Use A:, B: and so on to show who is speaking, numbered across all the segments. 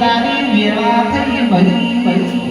A: તારી વેળા થઈ ભરી ભરી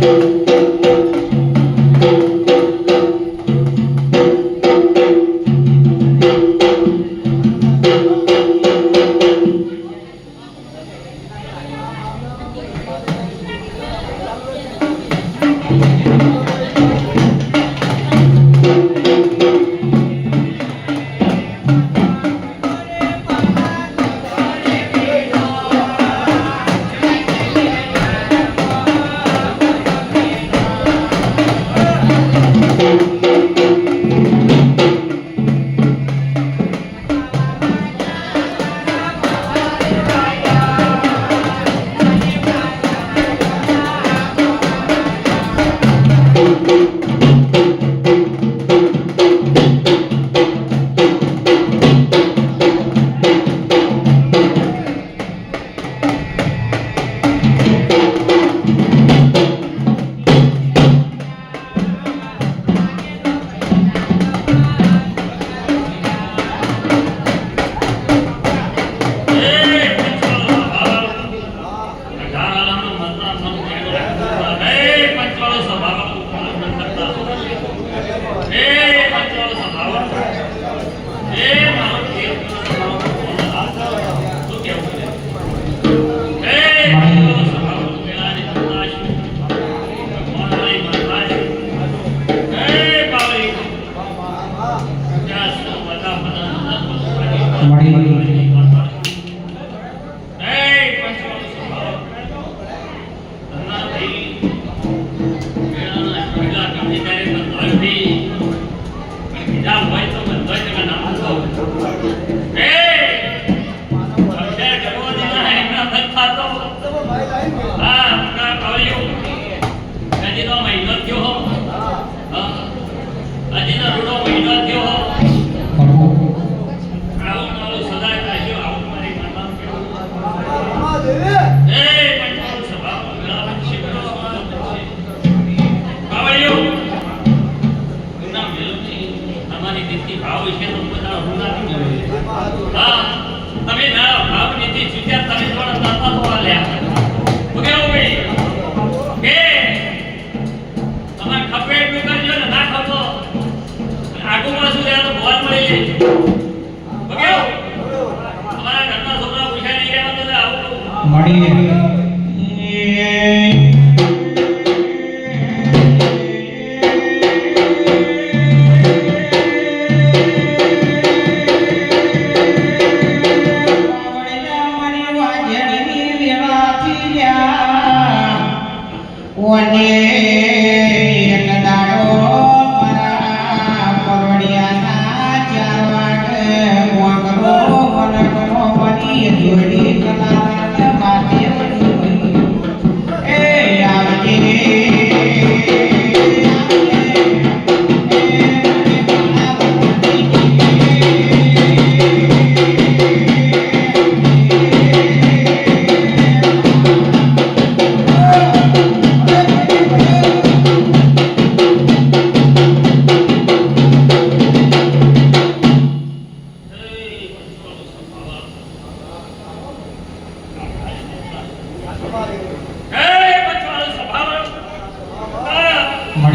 A: મળી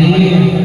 B: Maria.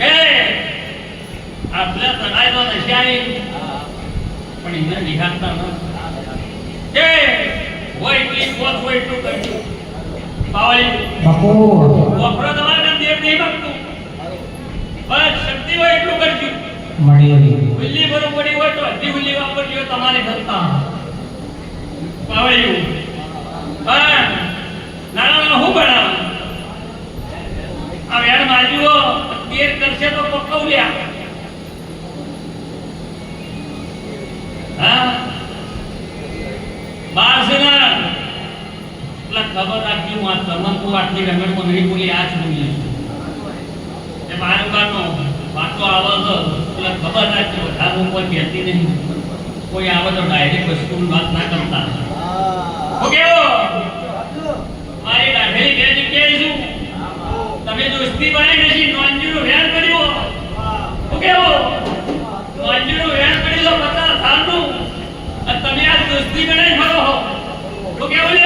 B: એ તમારે
A: કામ દેવ નહીં માગતું શક્તિ હોય એટલું કરજો. હોય તો તમારી સત્તા પાવળી તો પકવલ્યા હા? બાર એટલે ખબર રાખી હું આ તમને તું આટલી રંગણ મંગળી બોલી આ જ બોલી એ કાનો વાતો આવે તો, એટલે ખબર રાખી વધારે ઉપર કહેતી નહીં. કોઈ આવે તો ડાયરેક્ટ વસ્તુની વાત ના કરતા. કેવો મારી દાઢેલી બે જગ્યાએ છું. તમે દોસ્તી બનાવી નથી નોંધ્યું હું કેવો? નોંધીનું વેણ પડી લો પચાસ સાલનું. અને તમે આ દોસ્તી બનાવી ફરો હો. કેવું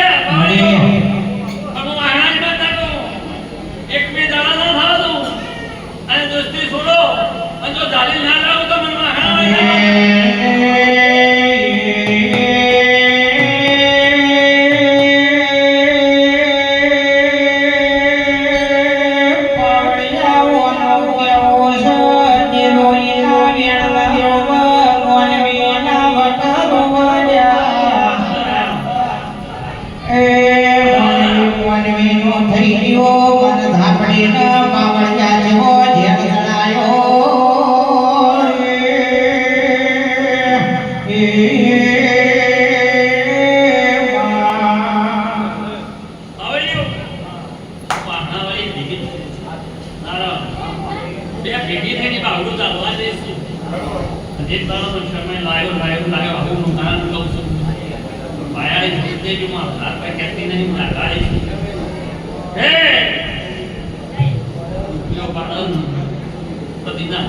A: પતિના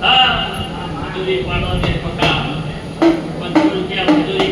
A: હા મજૂરી પાડો ને પકા પંચો રૂપિયા મજૂરી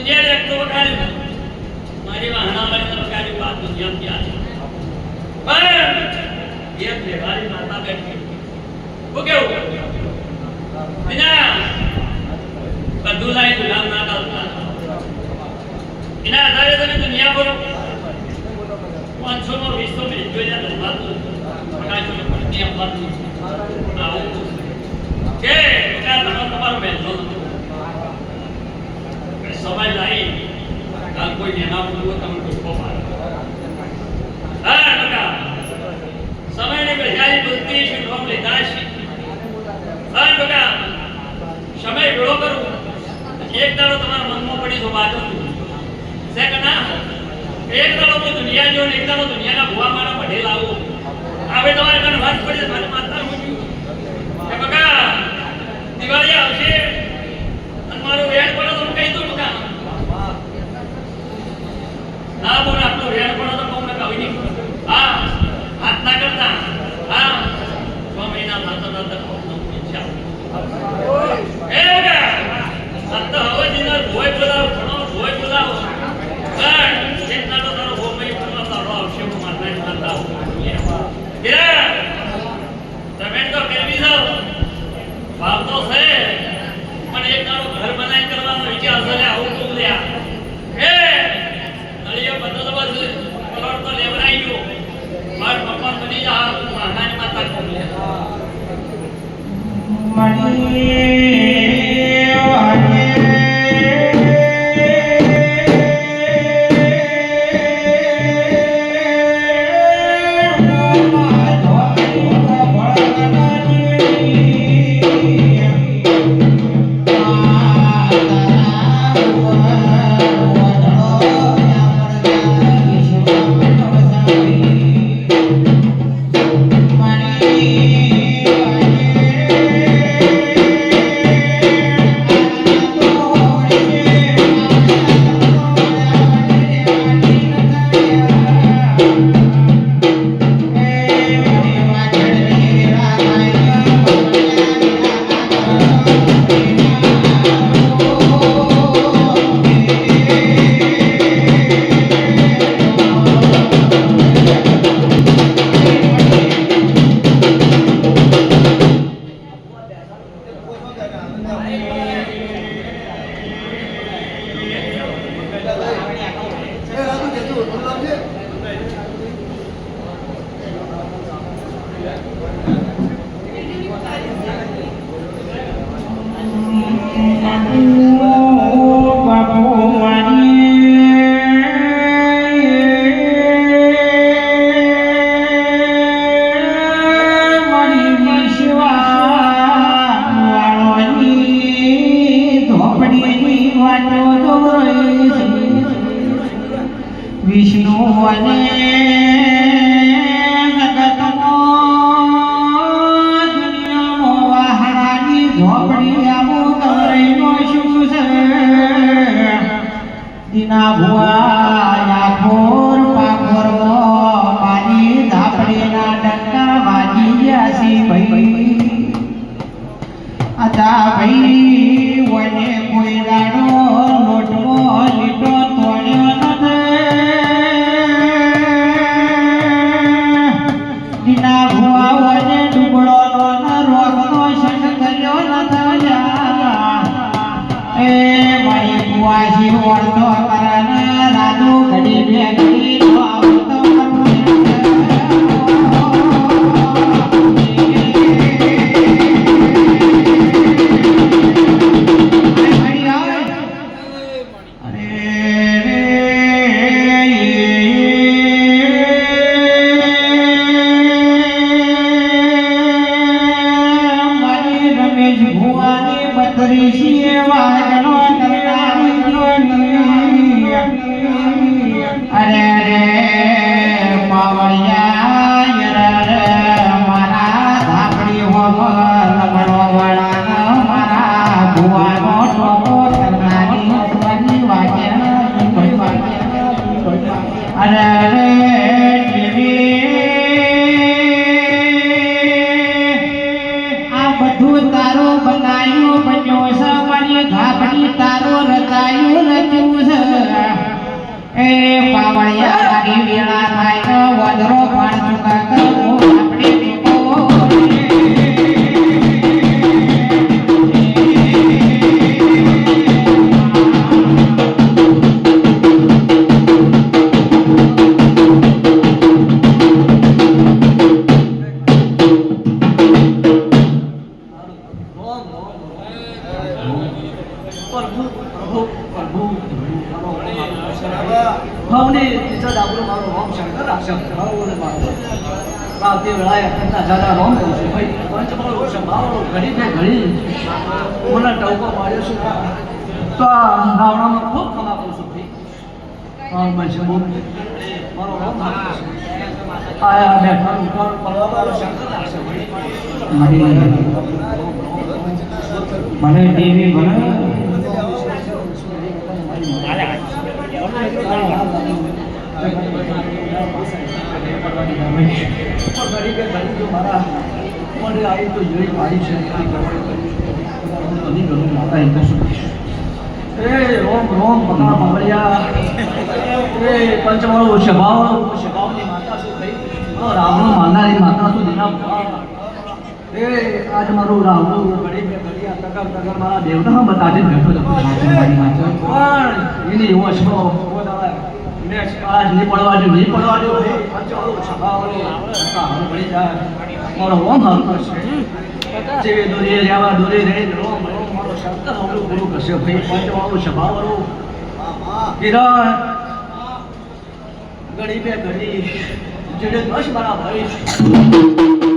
A: તુજે દેખતો વખારી મારી વાહના એના આધારે તમે દુનિયા બોલો. પાંચસો નો વીસો મિનિટ જોઈ જાય બદલાતું પણ આવું કે તમારો તમારો સમાજ આવી. કાલ કોઈ નેના બોલવો તમે ટોપો મારો
B: સમયને બજાય બોલતી છે નોમ છે. હા, બટા. સમય ભેળો કરું. એક દાડો તમારા મનમાં પડી જો બાજુ. સેકના એક દાડો તો દુનિયા જો એક દાડો દુનિયાના ભુવા મારા પઢે લાવો હવે તમારે મને વાત પડે મને માતા મૂજ્યું બકા દિવાળી આવશે. અને મારું વેણ પડે આ બોલ આટલો વેણ પડો તો કહું ને કહી નહીં આ હાથ ના કરતા. આ છ મહિના થતા થતા કહું ઈચ્છા એ
A: yeah. એ પાવળિયા વેળા થાય તો
C: મને મને
A: દેવી ભણે
C: પંચવાળો શભાવ શભાવની માતા શું કહી રાવણું માનનારી માતા શું, દીના એ આજ મારું રાવણું બે ઘડી આ તકર તગર મારા દેવના બતાજે બેઠો પણ એની આજ નહીં પડવા દઉં નહીં પડવા હે પંચવાળો શભાવનો હારું પડી જાય. મારો ઓમ હારું કરશે જેવી દોરી રોમ રોમ મારો ભાઈ શભાવવાળું કિરણ ગણી બે ઘડી જેડે દસ મારા ભાઈ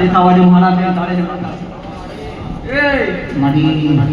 C: દે મારા ત્યાં તારે એ!
A: મારી
C: દીના